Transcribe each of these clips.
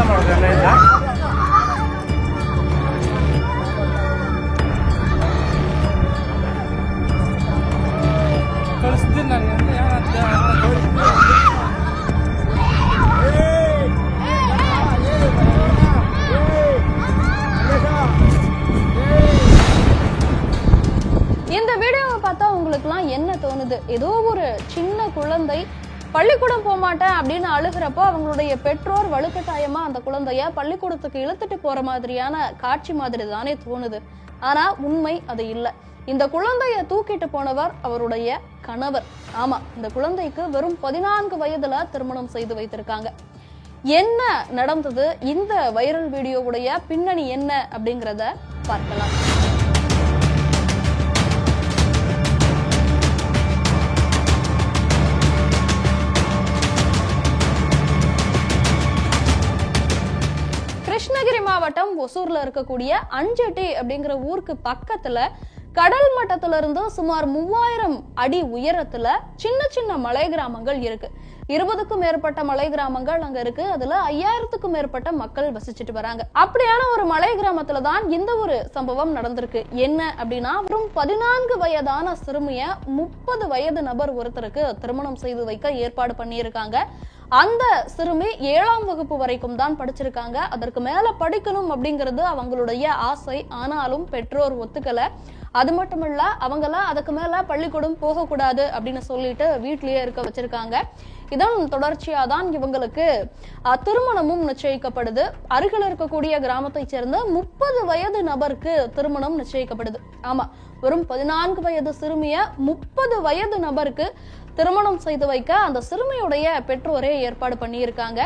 ಏನ ಮಾಡೋದು ಇಲ್ಲ ಕಳಿಸ್ತೀನಿ ನನಗೆ இந்த வீடியோவை பார்த்தா உங்களுக்குலாம் என்ன தோணுது ஏதோ ஒரு சின்ன குழந்தை பள்ளிக்கூடம் போகமாட்டேன் அப்படின்னு அழுகிறப்போ அவங்களுடைய பெற்றோர் வலுக்கட்டாயமா அந்த குழந்தைய பள்ளிக்கூடத்துக்கு இழுத்துட்டு போற மாதிரியான காட்சி மாதிரி தானே தோணுது. ஆனா உண்மை அது இல்ல. இந்த குழந்தைய தூக்கிட்டு போனவர் அவருடைய கணவர். ஆமா இந்த குழந்தைக்கு வெறும் பதினான்கு வயதுல திருமணம் செய்து வைத்திருக்காங்க. என்ன நடந்தது? இந்த வைரல் வீடியோவுடைய பின்னணி என்ன அப்படிங்கறத பார்க்கலாம். கிருஷ்ணகிரி மாவட்டம் ஒசூர்ல இருக்கக்கூடிய அஞ்சட்டி அப்படிங்கிற ஊருக்கு பக்கத்துல கடல் மட்டத்துல இருந்து சுமார் மூவாயிரம் அடி உயரத்துல சின்ன சின்ன மலை கிராமங்கள் இருக்கு. இருபதுக்கும் மேற்பட்ட மலை கிராமங்கள் அங்க இருக்கு. அதுல ஐயாயிரத்துக்கும் மேற்பட்ட மக்கள் வசிச்சுட்டு வராங்க. அப்படியான ஒரு மலை கிராமத்துல தான் இந்த ஒரு சம்பவம் நடந்திருக்கு. என்ன அப்படின்னா வெறும் பதினான்கு வயதான சிறுமிய முப்பது வயது நபர் ஒருத்தருக்கு திருமணம் செய்து வைக்க ஏற்பாடு பண்ணியிருக்காங்க. அந்த சிறுமி ஏழாம் வகுப்பு வரைக்கும் தான் படிச்சிருக்காங்க. அதற்கு மேல படிக்கணும் அப்படிங்கிறது அவங்களுடைய ஆசை. ஆனாலும் பெற்றோர் ஒத்துக்கல. அது மட்டும் இல்ல அவங்கள அதுக்கு மேல பள்ளிக்கூடம் போகக்கூடாது அப்படின்னு சொல்லிட்டு வீட்லயே இருக்க வச்சிருக்காங்க. இதன் தொடர்ச்சியா தான் இவங்களுக்கு திருமணமும் நிச்சயிக்கப்படுது. அருகில் இருக்கக்கூடிய கிராமத்தைச் சேர்ந்த முப்பது வயது நபருக்கு திருமணம் நிச்சயிக்கப்படுது. ஆமா வெறும் பதினான்கு வயது சிறுமிய முப்பது வயது நபருக்கு திருமணம் செய்து வைக்க அந்த சிறுமியுடைய பெற்றோரே ஏற்பாடு பண்ணியிருக்காங்க.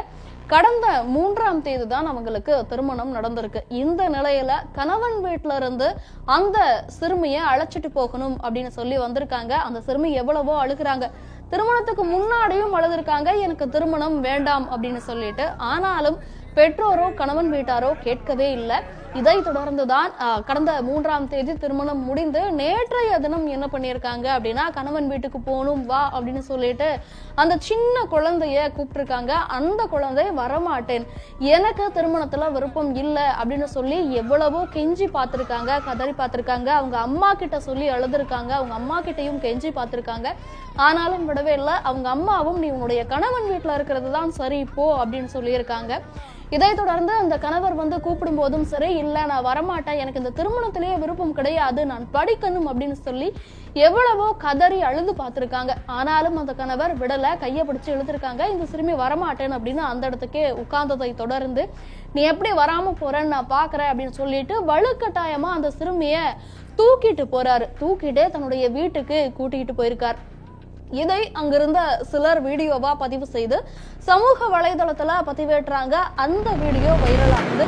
கடந்த மூன்றாம் தேதி தான் அவங்களுக்கு திருமணம் நடந்திருக்கு. இந்த நிலையில கணவன் வீட்ல இருந்து அந்த சிறுமியை அழைச்சிட்டு போகணும் அப்படின்னு சொல்லி வந்திருக்காங்க. அந்த சிறுமி எவ்வளவோ அழுகுறாங்க. திருமணத்துக்கு முன்னாடியும் அழுதுருக்காங்க. எனக்கு திருமணம் வேண்டாம் அப்படின்னு சொல்லிட்டு ஆனாலும் பெற்றோரோ கணவன் வீட்டாரோ கேட்கவே இல்லை. இதை தொடர்ந்துதான் கடந்த மூன்றாம் தேதி திருமணம் முடிந்து நேற்றைய தினம் என்ன பண்ணியிருக்காங்க அப்படின்னா கணவன் வீட்டுக்கு போகணும் வா அப்படின்னு சொல்லிட்டு அந்த சின்ன குழந்தைய கூப்பிட்டுருக்காங்க. அந்த குழந்தை வரமாட்டேன். எனக்கு திருமணத்துல விருப்பம் இல்லை அப்படின்னு சொல்லி எவ்வளவோ கெஞ்சி பார்த்துருக்காங்க கதறி பார்த்துருக்காங்க. அவங்க அம்மா கிட்ட சொல்லி அழுதுருக்காங்க. அவங்க அம்மா கிட்டையும் கெஞ்சி பார்த்துருக்காங்க. ஆனாலும் விடவே இல்லை. அவங்க அம்மாவும் நீ உன்னுடைய கணவன் வீட்டில் இருக்கிறது தான் சரி போ அப்படின்னு சொல்லியிருக்காங்க. இதை தொடர்ந்து அந்த கணவர் வந்து கூப்பிடும் போதும் சரி இல்லை நான் வரமாட்டேன் எனக்கு இந்த திருமணத்திலேயே விருப்பம் கிடையாது நான் படிக்கணும் அப்படின்னு சொல்லி எவ்வளவோ கதறி அழுது பார்த்துருக்காங்க. ஆனாலும் அந்த கணவர் விடலை கையை பிடிச்சி இழுத்துருக்காங்க. இந்த சிறுமி வரமாட்டேன் அப்படின்னு அந்த இடத்துக்கே உட்கார்ந்ததை தொடர்ந்து நீ எப்படி வராமல் போறேன்னு நான் பார்க்குறேன் அப்படின்னு சொல்லிட்டு வலுக்கட்டாயமா அந்த சிறுமியை தூக்கிட்டு போறாரு. தூக்கிட்டு தன்னுடைய வீட்டுக்கு கூட்டிகிட்டு போயிருக்கார். இதை அங்கிருந்த சிலர் வீடியோவா பதிவு செய்து சமூக வலைதளத்துல பதிவேற்றாங்க. அந்த வீடியோ வைரலாகுது.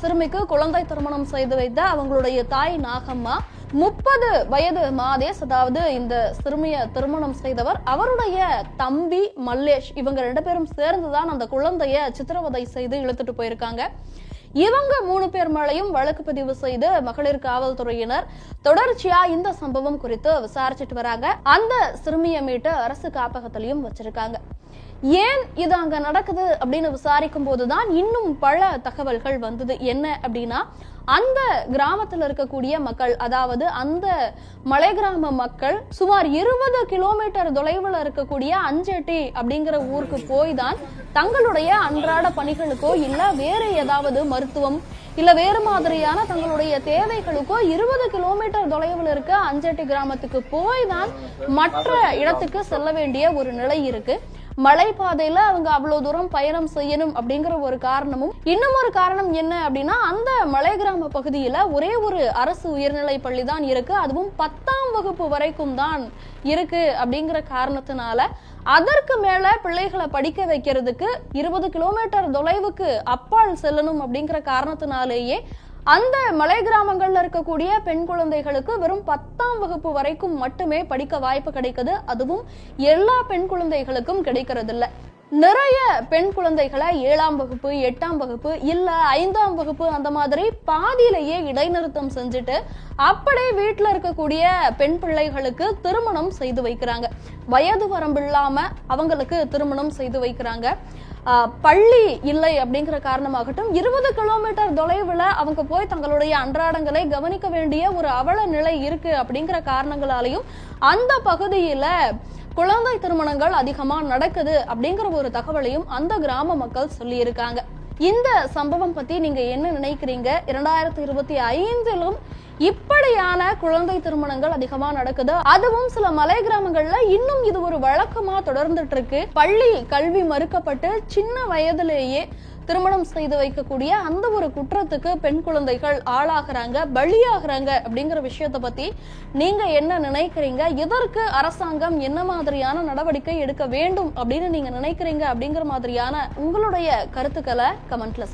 சிறுமிக்கு குழந்தை திருமணம் செய்து வைத்த அவங்களுடைய தாய் நாகம்மா முப்பது வயது மாதேஷ் அதாவது இந்த சிறுமிய திருமணம் செய்தவர் அவருடைய தம்பி மல்லேஷ் இவங்க ரெண்டு பேரும் சேர்ந்துதான் அந்த குழந்தைய சித்திரவதை செய்து இழுத்துட்டு போயிருக்காங்க. இவங்க மூணு பேர் மேலையும் வழக்கு பதிவு செய்து மகளிர் காவல்துறையினர் தொடர்ச்சியா இந்த சம்பவம் குறித்து விசாரிச்சுட்டு வராங்க. அந்த சிறுமியை மீட்டு அரசு காப்பகத்திலையும் வச்சிருக்காங்க. ஏன் இது அங்க நடக்குது அப்படின்னு விசாரிக்கும் போதுதான் இன்னும் பல தகவல்கள் வந்தது. என்ன அப்படின்னா அந்த கிராமத்தில் இருக்கக்கூடிய மக்கள் அதாவது அந்த மலை கிராம மக்கள் சுமார் இருபது கிலோமீட்டர் தொலைவில் இருக்கக்கூடிய அஞ்செட்டி அப்படிங்கிற ஊருக்கு போய் தான் தங்களுடைய அன்றாட பணிகளுக்கோ இல்ல வேற ஏதாவது மருத்துவம் இல்ல வேறு மாதிரியான தங்களுடைய தேவைகளுக்கோ இருபது கிலோமீட்டர் தொலைவில் இருக்க அஞ்செட்டி கிராமத்துக்கு போய் தான் மற்ற இடத்துக்கு செல்ல வேண்டிய ஒரு நிலை இருக்கு. மலைப்பாதையில அவங்க அவ்வளவு தூரம் பயணம் செய்யணும் அப்படிங்கிற ஒரு காரணமும் இன்னும் ஒரு காரணம் என்ன அப்படின்னா அந்த மலை கிராம பகுதியில ஒரே ஒரு அரசு உயர்நிலை பள்ளி தான் இருக்கு. அதுவும் பத்தாம் வகுப்பு வரைக்கும் தான் இருக்கு அப்படிங்கிற காரணத்தினால அதற்கு மேல பிள்ளைகளை படிக்க வைக்கிறதுக்கு இருபது கிலோமீட்டர் தொலைவுக்கு அப்பால் செல்லணும் அப்படிங்கிற காரணத்தினாலேயே அந்த மலை கிராமங்கள்ல இருக்கக்கூடிய பெண் குழந்தைகளுக்கு வெறும் பத்தாம் வகுப்பு வரைக்கும் மட்டுமே படிக்க வாய்ப்பு கிடைக்குது. அதுவும் எல்லா பெண் குழந்தைகளுக்கும் கிடைக்கிறது இல்ல நிறைய பெண் குழந்தைகளை ஏழாம் வகுப்பு எட்டாம் வகுப்பு இல்ல ஐந்தாம் வகுப்பு அந்த மாதிரி பாதியிலேயே இடைநிறுத்தம் செஞ்சுட்டு அப்படியே வீட்டுல இருக்கக்கூடிய பெண் பிள்ளைகளுக்கு திருமணம் செய்து வைக்கிறாங்க. வயது வரம்பில்லாம அவங்களுக்கு திருமணம் செய்து வைக்கிறாங்க. பள்ளி இல்லை அப்படிங்கிற காரணமாகட்டும் இருபது கிலோமீட்டர் தொலைவுல அவங்க போய் தங்களுடைய அன்றாடங்களை கவனிக்க வேண்டிய ஒரு அவல நிலை இருக்கு அப்படிங்கிற காரணங்களாலையும் அந்த பகுதியில குழந்தை திருமணங்கள் அதிகமா நடக்குது அப்படிங்கிற ஒரு தகவலையும் அந்த கிராம மக்கள் சொல்லியிருக்காங்க. இந்த சம்பவம் பத்தி நீங்க என்ன நினைக்கிறீங்க? இரண்டாயிரத்தி இருபத்தி ஐந்திலும் இப்படியான குழந்தை திருமணங்கள் அதிகமா நடக்குது. அதுவும் சில மலை கிராமங்கள்ல இன்னும் இது ஒரு வழக்கமா தொடர்ந்துட்டு இருக்கு. பள்ளி கல்வி மறுக்கப்பட்டு சின்ன வயதிலேயே திருமணம் செய்து வைக்கக்கூடிய அந்த ஒரு குற்றத்துக்கு பெண் குழந்தைகள் ஆளாகிறாங்க பலியாகிறாங்க அப்படிங்கிற விஷயத்தை பத்தி நீங்க என்ன நினைக்கிறீங்க? இதற்கு அரசாங்கம் என்ன மாதிரியான நடவடிக்கை எடுக்க வேண்டும் அப்படின்னு நீங்க நினைக்கிறீங்க அப்படிங்கிற மாதிரியான உங்களுடைய கருத்துக்களை கமெண்ட்ல